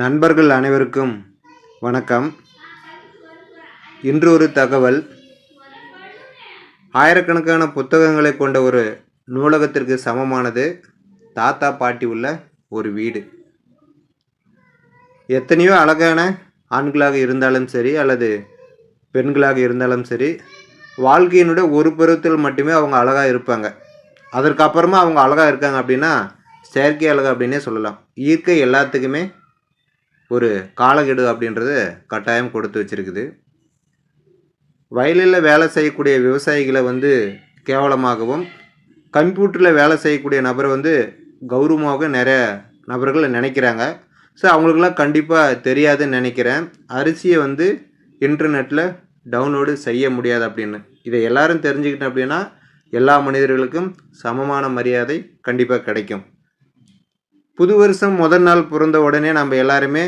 நண்பர்கள் அனைவருக்கும் வணக்கம். இன்று ஒரு தகவல். ஆயிரக்கணக்கான புத்தகங்களை கொண்ட ஒரு நூலகத்திற்கு சமமானது. தாத்தா பாட்டி உள்ள ஒரு வீடு. எத்தனையோ அழகான ஆண்களாக இருந்தாலும் சரி அல்லது பெண்களாக இருந்தாலும் சரி வாழ்க்கையினுடைய ஒரு பருவத்தில் மட்டுமே அவங்க அழகாக இருப்பாங்க. அதற்கப்புறமா அவங்க அழகாக இருக்காங்க அப்படின்னா செயற்கை அழகு அப்படின்னே சொல்லலாம். இயற்கை எல்லாத்துக்குமே ஒரு காலக்கெடு அப்படின்றது கட்டாயம் கொடுத்து வச்சிருக்குது. வயலில் வேலை செய்யக்கூடிய விவசாயிகளை வந்து கேவலமாகவும் கம்ப்யூட்டரில் வேலை செய்யக்கூடிய நபரை வந்து கௌரவமாக நிறைய நபர்களை நினைக்கிறாங்க. ஸோ அவங்களுக்கெல்லாம் கண்டிப்பாக தெரியாதுன்னு நினைக்கிறேன். அரிசியை வந்து இன்டர்நெட்டில் டவுன்லோடு செய்ய முடியாது அப்படின்னு. இதை எல்லாரும் தெரிஞ்சுக்கிட்டேன் அப்படின்னா எல்லா மனிதர்களுக்கும் சமமான மரியாதை கண்டிப்பாக கிடைக்கும். புது வருஷம் முதல் நாள் பிறந்த உடனே நம்ம எல்லாருமே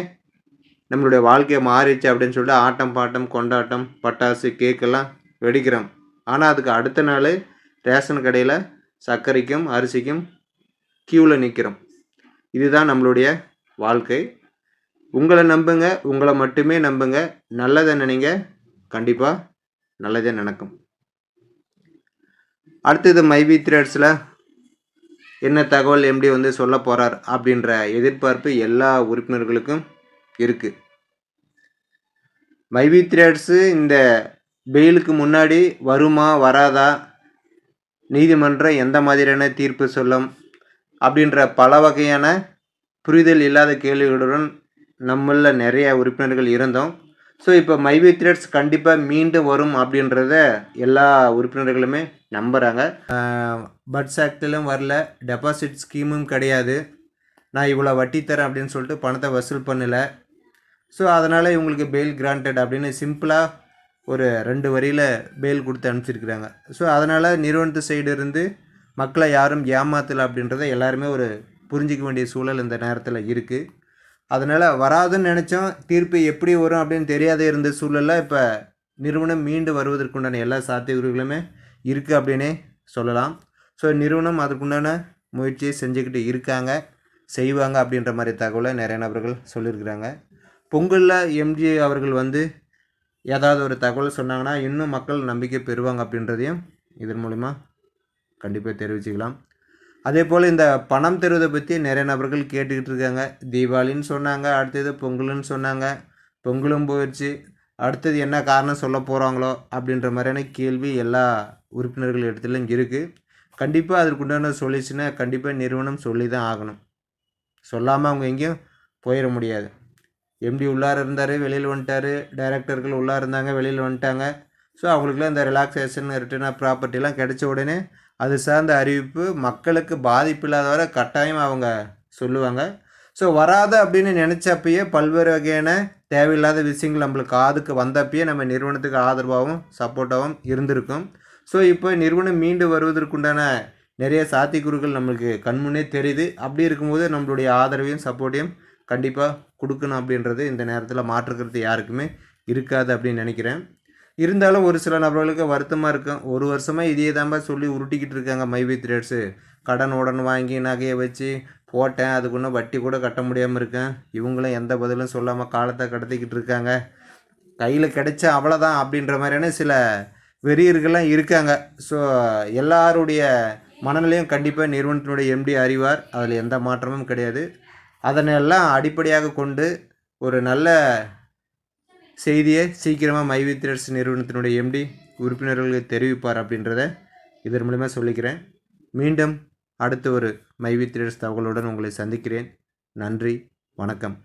நம்மளுடைய வாழ்க்கையை மாறிடுச்சு அப்படின்னு சொல்லிட்டு ஆட்டம் பாட்டம் கொண்டாட்டம் பட்டாசு கேக்கெல்லாம் வெடிக்கிறோம். ஆனால் அதுக்கு அடுத்த நாள் ரேஷன் கடையில் சர்க்கரைக்கும் அரிசிக்கும் க்யூவில் நிற்கிறோம் இதுதான் நம்மளுடைய வாழ்க்கை. உங்களை நம்புங்க உங்களை மட்டுமே நம்புங்க. நல்லதை நினைங்க. கண்டிப்பாக நல்லதே நடக்கும். அடுத்தது மைவி த்ரெட்ஸில் என்ன தகவல் எப்படி வந்து சொல்ல போகிறார் அப்படின்ற எதிர்பார்ப்பு எல்லா உறுப்பினர்களுக்கும் இருக்குது மைவி த்ரேட்ஸு இந்த பெயிலுக்கு முன்னாடி வருமா வராதா நீதிமன்றம் எந்த மாதிரியான தீர்ப்பு சொல்லும் அப்படின்ற பல வகையான புரிதல் இல்லாத கேள்விகளுடன் நம்மளில் நிறைய உறுப்பினர்கள் இருந்தோம். ஸோ இப்போ மைவி த்ரெட்ஸ் கண்டிப்பாக மீண்டும் வரும் அப்படின்றத எல்லா உறுப்பினர்களுமே நம்புகிறாங்க பட்ஸ் ஆக்டிலும் வரல. டெபாசிட் ஸ்கீமும் கிடையாது. நான் இவ்வளோ வட்டி தரேன் அப்படின்னு சொல்லிட்டு பணத்தை வசூல் பண்ணலை. ஸோ அதனால் இவங்களுக்கு பெயில் கிராண்டட் அப்படின்னு சிம்பிளாக ஒரு ரெண்டு வரியில் பெயில் கொடுத்து அனுப்பிச்சிருக்கிறாங்க. ஸோ அதனால் நிறுவனத்து சைடு இருந்து மக்களை யாரும் ஏமாத்தலை அப்படின்றத எல்லாருமே ஒரு புரிஞ்சிக்க வேண்டிய சூழல் இந்த நேரத்தில் இருக்குது அதனால் வராதுன்னு நினச்சோம். தீர்ப்பு எப்படி வரும் அப்படின்னு தெரியாத இருந்த சூழலில் இப்போ நிறுவனம் மீண்டு வருவதற்குண்டான எல்லா சாத்தியக்கூறுகளுமே இருக்குது அப்படின்னே சொல்லலாம். ஸோ நிறுவனம் அதுக்குண்டான முயற்சியை செஞ்சுக்கிட்டு இருக்காங்க செய்வாங்க அப்படின்ற மாதிரி தகவலை நிறைய நபர்கள் சொல்லியிருக்கிறாங்க. பொங்கலில் எம்ஜி அவர்கள் வந்து ஏதாவது ஒரு தகவல் சொன்னாங்கன்னா இன்னும் மக்கள் நம்பிக்கை பெறுவாங்க அப்படின்றதையும் இதன் மூலிமா கண்டிப்பாக தெரிவிச்சுக்கலாம். அதே போல் இந்த பணம் தருவதை பற்றி நிறைய நபர்கள் கேட்டுக்கிட்டு இருக்காங்க. தீபாவளின்னு சொன்னாங்க அடுத்தது பொங்கல்னு சொன்னாங்க பொங்கலும் போயிடுச்சு அடுத்தது என்ன காரணம் சொல்ல போகிறாங்களோ அப்படின்ற மாதிரியான கேள்வி எல்லா உறுப்பினர்கள் இடத்துல இங்கே இருக்குது கண்டிப்பாக அதற்குண்டான சொல்லிச்சுன்னா கண்டிப்பாக நிறுவனம் சொல்லி தான் ஆகணும். சொல்லாமல் அவங்க எங்கேயும் போயிட முடியாது. எம்டி உள்ளார இருந்தார் வெளியில் வந்துட்டார். டைரக்டர்கள் உள்ளார இருந்தாங்க வெளியில் வந்துட்டாங்க. ஸோ அவங்களுக்குலாம் இந்த ரிலாக்ஸேஷன் ரிட்டர்ன் ஆஃப் ப்ராப்பர்ட்டிலாம் கிடைச்ச உடனே அது சார்ந்த அறிவிப்பு மக்களுக்கு பாதிப்பு இல்லாதவரை கட்டாயம் அவங்க சொல்லுவாங்க. ஸோ வராது அப்படின்னு நினச்சப்பயே பல்வேறு வகையான தேவையில்லாத விஷயங்கள் நம்மளுக்கு காதுக்கு வந்தப்பயே நம்ம நிறுவனத்துக்கு ஆதரவாகவும் சப்போர்ட்டாகவும் இருந்திருக்கும். ஸோ இப்போ நிறுவனம் மீண்டு வருவதற்குண்டான நிறைய சாத்தியக்கூறுகள் நம்மளுக்கு கண்முன்னே தெரியுது. அப்படி இருக்கும்போது நம்மளுடைய ஆதரவையும் சப்போர்ட்டையும் கண்டிப்பாக கொடுக்கணும் அப்படின்றது இந்த நேரத்தில் மாற்றுக்கிறது யாருக்குமே இருக்காது அப்படின்னு நினைக்கிறேன். இருந்தாலும் ஒரு சில நபர்களுக்கு வருத்தமாக இருக்கும். ஒரு வருஷமாக இதையே தான்பா சொல்லி உருட்டிக்கிட்டு இருக்காங்க மைவி த்ரேட்ஸு. கடன் உடன் வாங்கி நகையை வச்சு போட்டேன். அதுக்கு வட்டி கூட கட்ட முடியாமல் இருக்கேன். இவங்களும் எந்த பதிலும் சொல்லாமல் காலத்தை கடத்திக்கிட்டு இருக்காங்க. கையில் கிடைச்ச அவ்வளோதான் அப்படின்ற மாதிரியான சில வெறியர்கள்லாம் இருக்காங்க. ஸோ எல்லாருடைய மனநிலையும் கண்டிப்பாக நிறுவனத்தினுடைய எம்டி அறிவார். அதில் எந்த மாற்றமும் கிடையாது. அதனெல்லாம் அடிப்படையாக கொண்டு ஒரு நல்ல செய்தியை சீக்கிரமாக மைவி த்ரெட்ஸ் நிறுவனத்தினுடைய எம்டி உறுப்பினர்களுக்கு தெரிவிப்பார் அப்படின்றத இதன் மூலிமா சொல்லிக்கிறேன். மீண்டும் அடுத்த ஒரு மைவி த்ரெட்ஸ் தகவலுடன் உங்களை சந்திக்கிறேன். நன்றி வணக்கம்.